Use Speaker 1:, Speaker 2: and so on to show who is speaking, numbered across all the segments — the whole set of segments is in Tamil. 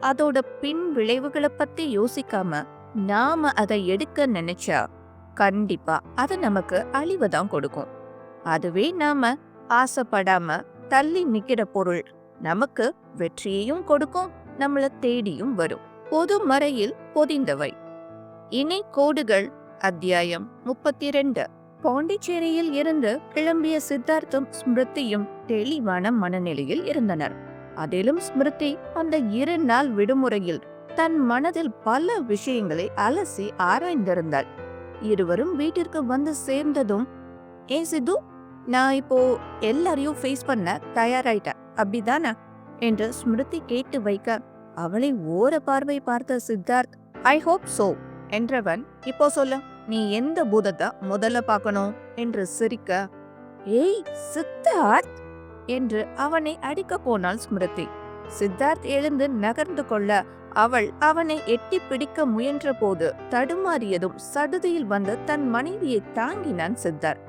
Speaker 1: அதோட பின் விளைவுகளை பத்தி யோசிக்காம நாம அதை எடுக்க நினைச்சா கண்டிப்பா அது நமக்கு அழிவை தான் கொடுக்கும். அதுவே நாம ஆசைப்படாம தள்ளி நிக்கிற பொருள் நமக்கு வெற்றியையும் கொடுக்கும் நம்மள தேடியும் வரும். பொது மறையில் பொதிந்தவை. இணை கோடுகள் அத்தியாயம் முப்பத்தி ரெண்டு பாண்டிச்சேரியில் இருந்து கிளம்பிய சித்தார்த்தும் ஸ்மிருதியும் தெளிவான மனநிலையில் இருந்தனர். அதிலும் ஸ்மிருதி அந்த இரு நாள் விடுமுறையில் தன் மனதில் பல விஷயங்களை அலசி ஆராய்ந்திருந்தாள். இருவரும் வீட்டிற்கு வந்து சேர்ந்ததும் ஏ சித்து நான் இப்போ எல்லாரையும் ஃபேஸ் பண்ண தயாராயிட்டேன். அப்படிதானே? என்று ஸ்மிருதி கேட்டு வைக்க அவளை ஓர பார்வை பார்த்த சித்தார்த் ஐ ஹோப் சோ என்றவன் இப்போ சொல்லு நீ எந்த பூதத்தை முதல்ல பார்க்கணும்? என்று சிரிக்க ஏய் சித்தார்த்! என்று அவனை அடிக்க போனாள் ஸ்மிருதி. சித்தார்த் எழுந்து நகர்ந்து கொள்ள அவள் அவனை எட்டி பிடிக்க முயன்ற போது தடுமாறியதும் சடுதியில் வந்து தன் மனைவியை தாங்கினான் சித்தார்த்.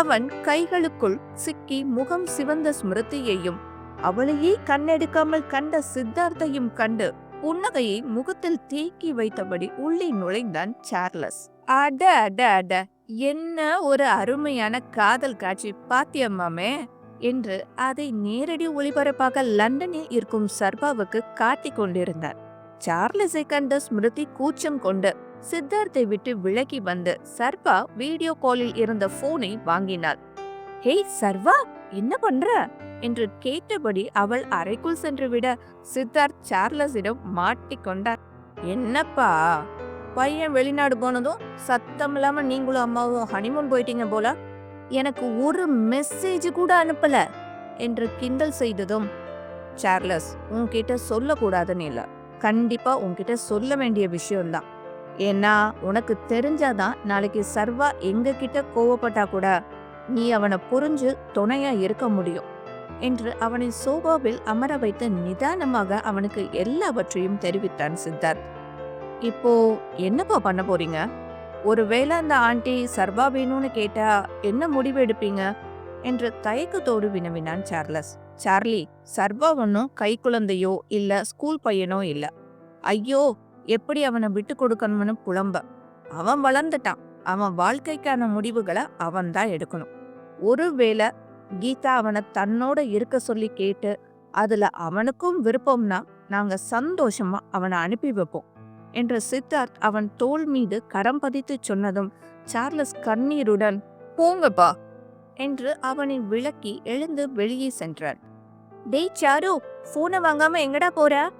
Speaker 1: அவன் கைகளுக்குள் சிக்கி முகம் சிவந்த ஸ்மிருதியையும் அவளையே கண்ணெடுக்காமல் கண்ட சித்தார்த்தையும் கண்டு புன்னகையை முகத்தில் தேக்கி வைத்தபடி உள்ளே நுழைந்தான் சார்லஸ். அட அட அட என்ன ஒரு அருமையான காதல் காட்சி பாத்தியம்மாமே என்று அதை நேரடி ஒளிபரப்பாக லண்டனில் இருக்கும் சர்பாவுக்கு காட்டிக் கொண்டிருந்தார். சார்லஸை கண்ட ஸ்மிருதி கூச்சம் கொண்டு சித்தார்த்தை விட்டு விலகி வந்து சர்பா வீடியோ காலில் இருந்த போனை வாங்கினாள். ஹேய் சர்வா என்ன பண்ற? என்று கேட்டபடி அவள் அறைக்குள் சென்று விட சித்தார்த் சார்லஸிடம் மாட்டிக்கொண்டார் என்னப்பா பையன் வெளிநாடு போனதும் சத்தம் இல்லாம நீங்களும் அம்மாவும் ஹனிமூன் போயிட்டீங்க போல. எனக்கு ஒரு மெசேஜ் கூட அனுப்பல என்று கிண்டல் செய்ததும் சார்லஸ் உன்கிட்ட சொல்லக்கூடாதுன்னு இல்லை. கண்டிப்பா உன்கிட்ட சொல்ல வேண்டிய விஷயம்தான். ஏன்னா உனக்கு தெரிஞ்சாதான் நாளைக்கு சர்வா எங்க கிட்ட கோவப்பட்டா கூட நீ அவனை புரிஞ்சு துணையா இருக்க முடியும் என்று அவனை சோபாவில் அமர வைத்து நிதானமாக அவனுக்கு எல்லாவற்றையும் தெரிவித்தான் சித்தார்த். இப்போ என்னப்பா பண்ண போறீங்க? ஒருவேளை அந்த ஆண்டி சர்வா வேணும்னு கேட்டா என்ன முடிவு எடுப்பீங்க? என்று தயக்கத்தோடு வினவினான் சார்லஸ். சார்லி சர்வா ஒன்றும் கை குழந்தையோ இல்ல ஸ்கூல் பையனோ இல்ல. ஐயோ எப்படி அவனை விட்டு கொடுக்கணும்னு புலம்ப. அவன் வளர்ந்துட்டான். அவன் வாழ்க்கைக்கான முடிவுகளை அவன் தான் எடுக்கணும். ஒருவேளை கீதா அவனை தன்னோட இருக்க சொல்லி கேட்டு அதுல அவனுக்கும் விருப்பம்னா நாங்க சந்தோஷமா அவனை அனுப்பி வைப்போம். என்று சித்தார்த் அவன் தோள் மீது கரம் பதித்து சொன்னதும் சார்லஸ் கண்ணீருடன் போங்கப்பா என்று அவனை விளக்கி எழுந்து வெளியே சென்றான் டேய் சாரு போனை வாங்காம எங்கடா போற?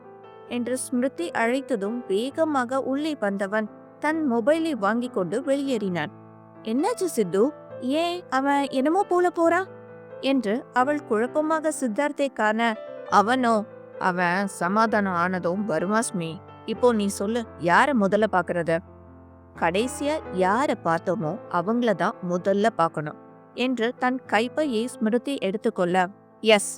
Speaker 1: என்று ஸ்மிருதி அழைத்ததும் வேகமாக உள்ளே வந்தவன் தன் மொபைலை வாங்கி கொண்டு வெளியேறினான். என்னாச்சு சித்து? ஏன் அவன் என்னமோ போல போறான் என்று அவள் குழப்பமாக சித்தார்த்தை காண அவனோ அவன் சமாதானம் ஆனதும் வருமாஸ்மி இப்போ நீ சொல்லு யார முதல்ல பாக்குறத? கடைசியா யார பார்த்தோமோ அவங்கள தான் முதல்ல பார்க்கணும் என்று தன் கைப்பையை ஸ்மிருதி எடுத்துக்கொள்ள எஸ்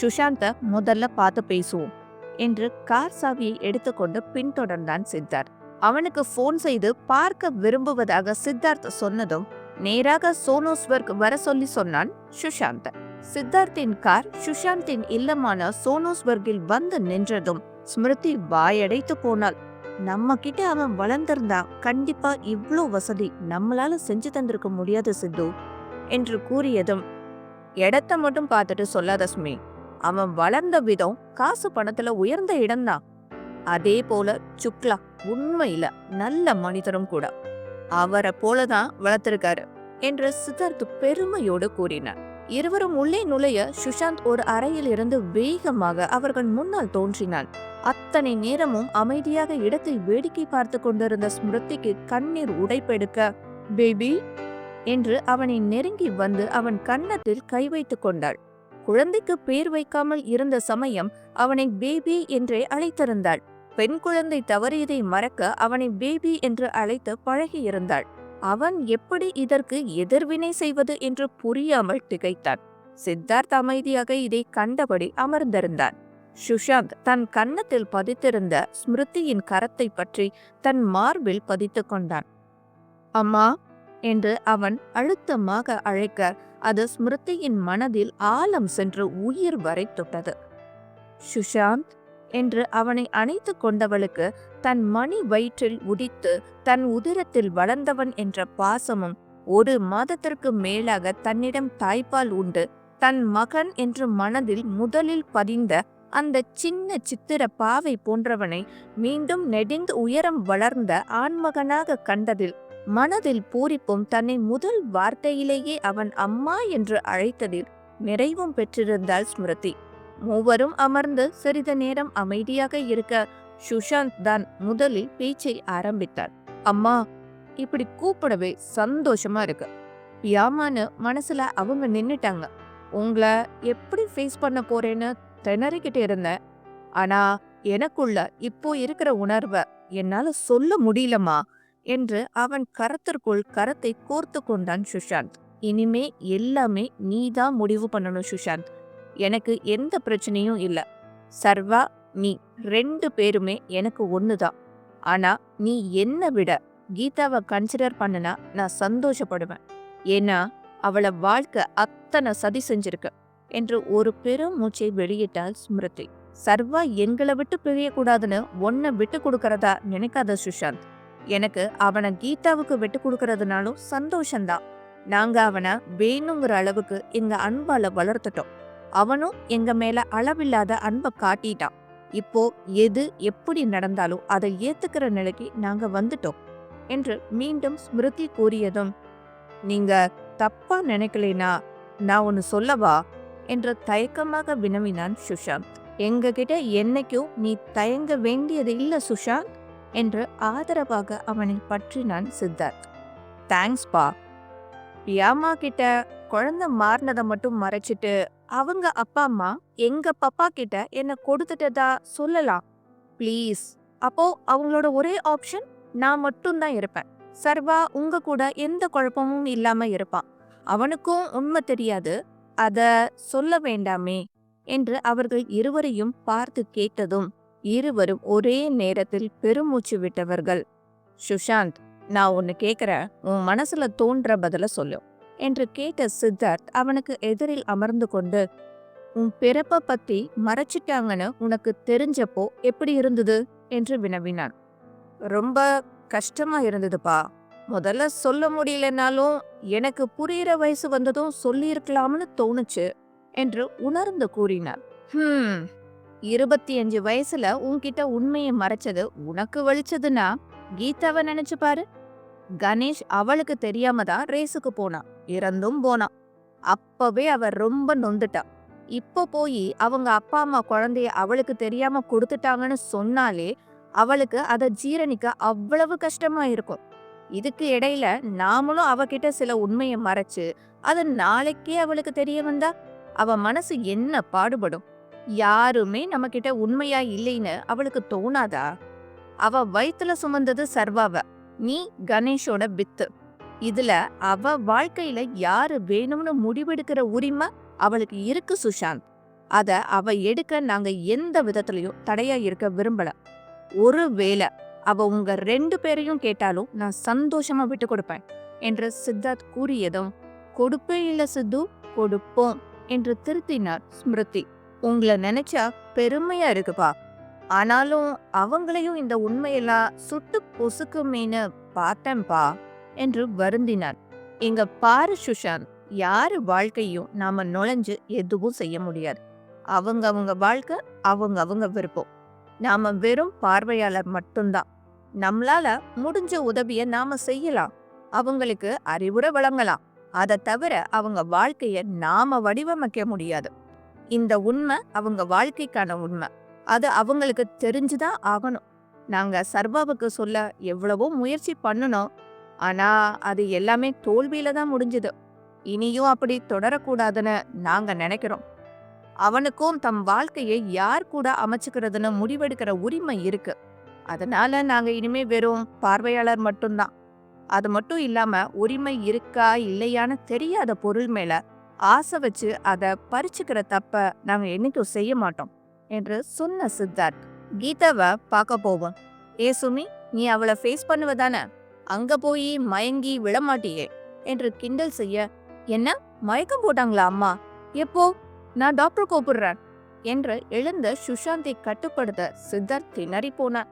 Speaker 1: சுஷாந்த முதல்ல பார்த்து பேசுவோம் என்று கார் சாவியை எடுத்துக்கொண்டு பின்தொடர்ந்தான் சித்தார்த். அவனுக்கு போன் செய்து பார்க்க விரும்புவதாக சித்தார்த் சொன்னதும் நேராக சோனோஸ்வர்க் வர சொல்லி சொன்னான் சுஷாந்த். சித்தார்த்தின் கார் சுஷாந்தின் இல்லமான சோனோஸ்வர்கில் வந்து நின்றதும் ஸ்மிருதி வாயடைத்து போனாள். நம்ம கிட்ட அவன் வளர்ந்திருந்தா கண்டிப்பா இவ்வளோ வசதி நம்மளால செஞ்சு தந்திருக்க முடியாது சித்து என்று கூறியதும் இடத்த மட்டும் பார்த்துட்டு சொல்லாத ஸ்மி அவன் வளர்ந்த விதம் காசு பணத்துல உயர்ந்த இடம்தான். அதே போல சுக்லா உண்மையில நல்ல மனிதரும் கூட. அவரை போலதான் வளர்த்திருக்காரு என்று சித்தார்த்து பெருமையோடு கூறினார். இருவரும் உள்ளே நுழைய சுஷாந்த் ஒரு அறையில் இருந்து வேகமாக அவர்கள் முன்னால் தோன்றினான். அத்தனை நேரமும் அமைதியாக இடத்தை வேடிக்கை பார்த்து கொண்டிருந்த ஸ்மிருதிக்கு கண்ணீர் உடைப்பெடுக்க பேபி என்று அவனை நெருங்கி வந்து அவன் கன்னத்தில் கை வைத்துக் கொண்டாள். குழந்தைக்கு பேர் வைக்காமல் இருந்த சமயம் அவனை பேபி என்றே அழைத்திருந்தாள். பெண் குழந்தை தவறியதை மறக்க அவனை பேபி என்று அழைத்து பழகியிருந்தாள். அவன் எப்படி இதற்கு எதிர்வினை செய்வது என்று புரியாமல் திகைத்தான். சித்தார்த் அமைதியாக இதை கண்டபடி அமர்ந்திருந்தான். சுஷாந்த் தன் கன்னத்தில் பதித்திருந்த ஸ்மிருதியின் கரத்தை பற்றி தன் மார்பில் பதித்துக் கொண்டான். அம்மா என்று அவன் அழுத்தமாக அழைக்க அது ஸ்மிருதியின் மனதில் ஆழம் சென்று உயிர் வரை தொட்டது. சுஷாந்த் என்று அவனை அணைத்து கொண்டவளுக்கு தன் மணி வயிற்றில் உதித்து தன் உதிரத்தில் வளர்ந்தவன் என்ற பாசமும் ஒரு மாதத்திற்கு மேலாக தன்னிடம் தாய்ப்பால் உண்டு. தன் மகன் என்று மனதில் முதலில் பதிந்த அந்த சின்ன சித்திர பாவை போன்றவனை மீண்டும் நெடிந்து உயரம் வளர்ந்த ஆண்மகனாக கண்டதில் மனதில் பூரிப்பும் தன்னை முதல் வார்த்தையிலேயே அவன் அம்மா என்று அழைத்ததில் நிறைவும் பெற்றிருந்தாள் ஸ்மிருதி. மூவரும் அமர்ந்து சிறிது நேரம் அமைதியாக இருக்க சுஷாந்த் தான் முதலில் பேச்சை ஆரம்பித்தார். அம்மா இப்படி கூப்பிடவே சந்தோஷமா இருக்கு. யாமான்னு மனசுல அவங்க நின்னுட்டாங்க. உங்களை எப்படி ஃபேஸ் பண்ண போறேன்னு திணறிக்கிட்டு இருந்தேன். ஆனா எனக்குள்ள இப்போ இருக்கிற உணர்வை என்னால சொல்ல முடியலமா என்று அவன் கரத்திற்குள் கரத்தை கோர்த்து கொண்டான் சுஷாந்த். இனிமே எல்லாமே நீதான் முடிவு பண்ணணும் சுஷாந்த். எனக்கு எந்த பிரச்சனையும் இல்லை. சர்வா நீ ரெண்டு பேருமே எனக்கு ஒன்று தான் ஆனால் நீ என்னை விட கீதாவை கன்சிடர் பண்ணனா நான் சந்தோஷப்படுவேன். ஏன்னா அவளை வாழ்க்கை அத்தனை சதி செஞ்சிருக்கு என்று ஒரு பெரும் மூச்சை வெளியிட்டாள் ஸ்மிருதி. சர்வா எங்களை விட்டு பிரியக்கூடாதுன்னு ஒன்னை விட்டு கொடுக்கறதா நினைக்காத சுஷாந்த். எனக்கு அவனை கீதாவுக்கு விட்டு கொடுக்கறதுனாலும் சந்தோஷம்தான். நாங்க அவனை வேணுங்கிற அளவுக்கு எங்க அன்பால வளர்த்துட்டோம். அவனும் எங்க மேல அளவில்லாத அன்பை காட்டிட்டான். இப்போ எது எப்படி நடந்தாலும் அதை ஏத்துக்கிற நிலைக்கு நாங்க வந்துட்டோம் என்று மீண்டும் ஸ்மிருதி கூறியதும் நீங்க தப்பா நினைக்கலைனா நான் ஒன்னு சொல்லவா? என்று தயக்கமாக வினவினான் சுஷாந்த். எங்க கிட்ட என்னைக்கும் நீ தயங்க வேண்டியது இல்லை சுஷாந்த் என்று ஆதரவாக அவனை பற்றினான் சித்தார்த். தேங்க்ஸ்பா பியாமா கிட்ட குழந்தை மாறினதை மட்டும் மறைச்சிட்டு அவங்க அப்பா அம்மா எங்க பப்பா கிட்ட என்ன கொடுத்துட்டதா சொல்லலாம். ப்ளீஸ். அப்போ அவங்களோட ஒரே ஆப்ஷன் நான் மட்டும்தான் இருப்பேன். சர்வா உங்க கூட எந்த குழப்பமும் இல்லாம இருப்பான் அவனுக்கும் உண்மை தெரியாது. அத சொல்ல வேண்டாமே என்று அவர்கள் இருவரையும் பார்த்து கேட்டதும் இருவரும் ஒரே நேரத்தில் பெருமூச்சு விட்டவர்கள். சுஷாந்த் நான் ஒன்னு கேக்குற உன் மனசுல தோன்ற பதில சொல்லும் என்று கேட்ட சித்தார்த் அவனுக்கு எதிரில் அமர்ந்து கொண்டு உன் பிறப்பை பத்தி மறைச்சிட்டாங்கன்னு உனக்கு தெரிஞ்சப்போ எப்படி இருந்தது? என்று வினவினான். ரொம்ப கஷ்டமா இருந்ததுப்பா. முதல்ல சொல்ல முடியலனாலும் எனக்கு புரியிற வயசு வந்ததும் சொல்லியிருக்கலாம்னு தோணுச்சு என்று உணர்ந்து கூறினார் ஹம். இருபத்தி அஞ்சு வயசுல உன்கிட்ட உண்மையை மறைச்சது உனக்கு வலிச்சதுன்னா கீதாவை நினைச்சு பாரு. கணேஷ் அவளுக்கு தெரியாம தான் ரேஸுக்கு போனான். இறந்தும் போனான். அப்பவே அவர் ரொம்ப நொந்துட்டான். இப்போ போய் அவங்க அப்பா அம்மா குழந்தைய அவளுக்கு தெரியாம கொடுத்துட்டாங்கன்னு சொன்னாலே அவளுக்கு அதை ஜீரணிக்க அவ்வளவு கஷ்டமா இருக்கும். இதுக்கு இடையில நாமளும் அவகிட்ட சில உண்மையை மறைச்சு அது நாளைக்கே அவளுக்கு தெரிய வந்தா அவ மனசு என்ன பாடுபடும்? யாருமே நம்ம கிட்ட உண்மையா இல்லைன்னு அவளுக்கு தோணாதா? அவ வயிற்றுல சுமந்தது சர்வாவ நீ கணேஷோட வித்து. இதுல அவ வாழ்க்கையில யாரு வேணும்னு முடிவெடுக்கிற உரிமை அவளுக்கு இருக்கு சுஷாந்த். அத அவ எடுக்க நாங்க எந்த விதத்திலையும் தடையா இருக்க விரும்பல. ஒருவேளை அவ உங்க ரெண்டு பேரையும் கேட்டாலும் நான் சந்தோஷமா விட்டு கொடுப்பேன் என்று சித்தார்த் கூறியதும் கொடுப்பே இல்ல சித்து கொடுப்போம் என்று திருத்தினார் ஸ்மிருதி. உங்களை நினைச்சா பெருமையா இருக்குப்பா. ஆனாலும் அவங்களையும் இந்த உண்மையெல்லாம் சுட்டு பொசுக்குமேனு பார்த்தேன்பா. என்று வருந்தினார். இங்க பாரு சுஷாந்த் யாரு வாழ்க்கையும் நாம நுழைஞ்சு எதுவும் செய்ய முடியாது. அவங்க அவங்க வாழ்க்கை அவங்க அவங்க விருப்பம். நாம வெறும் பார்வையாளர் மட்டும்தான். நம்மளால முடிஞ்ச உதவிய நாம செய்யலாம். அவங்களுக்கு அறிவுரை வழங்கலாம். அதை தவிர அவங்க வாழ்க்கைய நாம வடிவமைக்க முடியாது. இந்த உண்மை அவங்க வாழ்க்கைக்கான உண்மை. அது அவங்களுக்கு தெரிஞ்சுதான் ஆகணும். நாங்க சர்வாவுக்கு சொல்ல எவ்வளவோ முயற்சி பண்ணணும். ஆனா அது எல்லாமே தோல்வியில தான் முடிஞ்சது. இனியும் அப்படி தொடரக்கூடாதுன்னு நாங்க நினைக்கிறோம். அவனுக்கும் தம் வாழ்க்கையை யார் கூட அமைச்சுக்கிறதுன்னு முடிவெடுக்கிற உரிமை இருக்கு. அதனால நாங்க இனிமே வெறும் பார்வையாளர் மட்டும்தான் அது மட்டும் இல்லாம உரிமை இருக்கா இல்லையான்னு தெரியாத பொருள் மேல ஆசை வச்சு அதை பறிச்சுக்கிற தப்ப நாங்க என்னைக்கும் செய்ய மாட்டோம் என்று சொன்ன சித்தார்த். கீதாவை பார்க்க போவோம். ஏ சுமி நீ அவளை ஃபேஸ் பண்ணுவதானே? அங்க போய் மயங்கி விழமாட்டியே என்று கிண்டல் செய்ய என்ன? மயக்கம் போட்டாங்களா அம்மா? எப்போ? நான் டாக்டர் கூப்பிடுறேன். என்று எழுந்த சுஷாந்தை கட்டுப்படுத்த சித்தார்த் திணறி போனார்.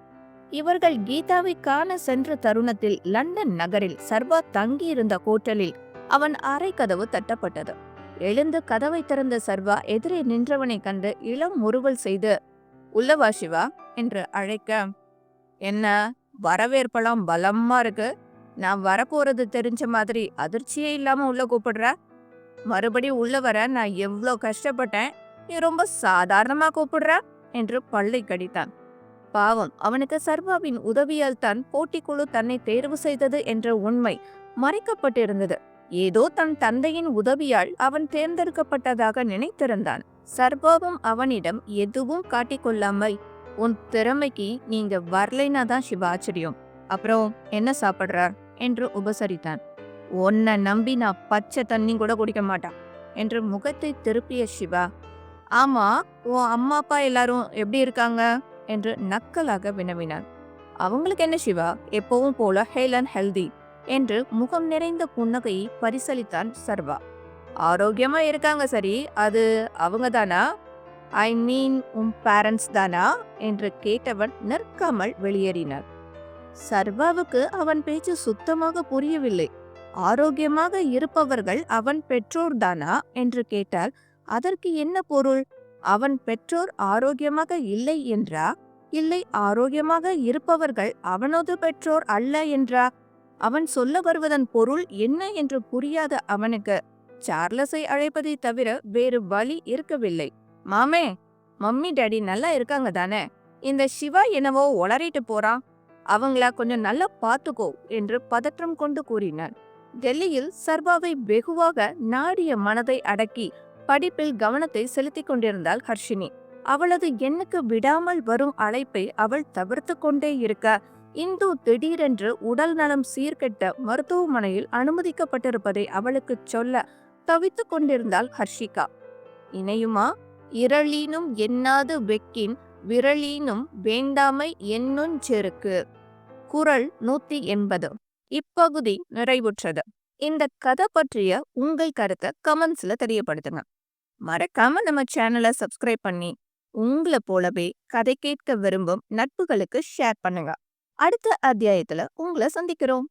Speaker 1: இவர்கள் கீதாவை காண சென்ற தருணத்தில் லண்டன் நகரில் சர்வா தங்கியிருந்த ஹோட்டலில் அவன் அறை கதவு தட்டப்பட்டது. எழுந்து கதவை திறந்த சர்வா எதிரே நின்றவனை கண்டு இளம் முறுவல் செய்து உள்ளவா சிவா? என்று அழைக்க என்ன? வரவேற்பெல்லாம் பலமா இருக்கு. நான் வரப்போறது தெரிஞ்ச மாதிரி அதிர்ச்சியே இல்லாம உள்ள கூப்பிடுற. மறுபடியும் உள்ள வர நான் எவ்வளோ கஷ்டப்பட்டேன். நீ ரொம்ப சாதாரணமா கூப்பிடுற என்று பள்ளை கடித்தான். பாவம் அவனுக்கு சர்வாவின் உதவியால் தான் போட்டிக்குழு தன்னை தேர்வு செய்தது என்ற உண்மை மறைக்கப்பட்டிருந்தது. ஏதோ தன் தந்தையின் உதவியால் அவன் தேர்ந்தெடுக்கப்பட்டதாக நினைத்திருந்தான். சர்வாவும் அவனிடம் எதுவும் காட்டிக்கொள்ளாமல் உன் திறமைக்கு நீங்க வரலைனா தான் சிவா ஆச்சரியம். அப்புறம் என்ன சாப்பிட்றார்? என்று உபசரித்தான். உன்னை நம்பி நான் பச்சை தண்ணி கூட குடிக்க மாட்டான் என்று முகத்தை திருப்பிய சிவா ஆமா உன் அம்மா அப்பா எல்லாரும் எப்படி இருக்காங்க? என்று நக்கலாக வினவினான். அவங்களுக்கு என்ன சிவா எப்பவும் போல ஹெல் அண்ட் ஹெல்தி என்று முகம் நிறைந்த புன்னகையை பரிசளித்தான் சர்வா. ஆரோக்கியமா இருக்காங்க சரி அது அவங்க தானா? ஐ மீன் உன் பேரண்ட்ஸ் தானா? என்று கேட்டவன் நிற்காமல் வெளியேறினார் சர்வாவுக்கு அவன் பேச்சு சுத்தமாக புரியவில்லை. ஆரோக்கியமாக இருப்பவர்கள் அவன் பெற்றோர் தானா? என்று கேட்டால் அதற்கு என்ன பொருள்? அவன் பெற்றோர் ஆரோக்கியமாக இல்லை என்றா? இல்லை ஆரோக்கியமாக இருப்பவர்கள் அவனது பெற்றோர் அல்ல என்றா? அவன் சொல்ல வருவதன் பொருள் என்ன என்று புரியாத அவனுக்கு சார்லஸை அழைப்பதை தவிர வேறு வழி இருக்கவில்லை. மாமே மம்மி டேடி நல்லா இருக்காங்க தானே? இந்த சிவா என்னவோ ஒளறிட்டு போறான். அவங்கள கொஞ்சம் நல்லா பார்த்துக்கோ என்று பதற்றம் கொண்டு கூறினார். டெல்லியில் சர்வாவை வெகுவாக நாடிய மனதை அடக்கி படிப்பில் கவனத்தை செலுத்திக் கொண்டிருந்தாள் ஹர்ஷினி. அவளது எண்ணுக்கு விடாமல் வரும் அழைப்பை அவள் தவிர்த்து கொண்டே இருக்க இந்து திடீரென்று உடல் நலம் சீர்கெட்ட மருத்துவமனையில் அனுமதிக்கப்பட்டிருப்பதை அவளுக்கு சொல்ல தவித்துக் கொண்டிருந்தாள் ஹர்ஷிகா. இணையுமா? இரளீனும் எண்ணாது வெக்கின் விரலீனும் வேண்டாமை என்னுஞ் செருக்கு. குரல் நூத்தி எண்பது. இப்பகுதி நிறைவுற்றது. இந்த கதை பற்றிய உங்கள் கருத்தை கமெண்ட்ஸ்ல தெரியப்படுத்துங்க. மறக்காம நம்ம சேனலை சப்ஸ்கிரைப் பண்ணி உங்களை போலவே கதை கேட்க விரும்பும் நட்புகளுக்கு ஷேர் பண்ணுங்க. அடுத்த அத்தியாயத்துல உங்களை சந்திக்கிறோம்.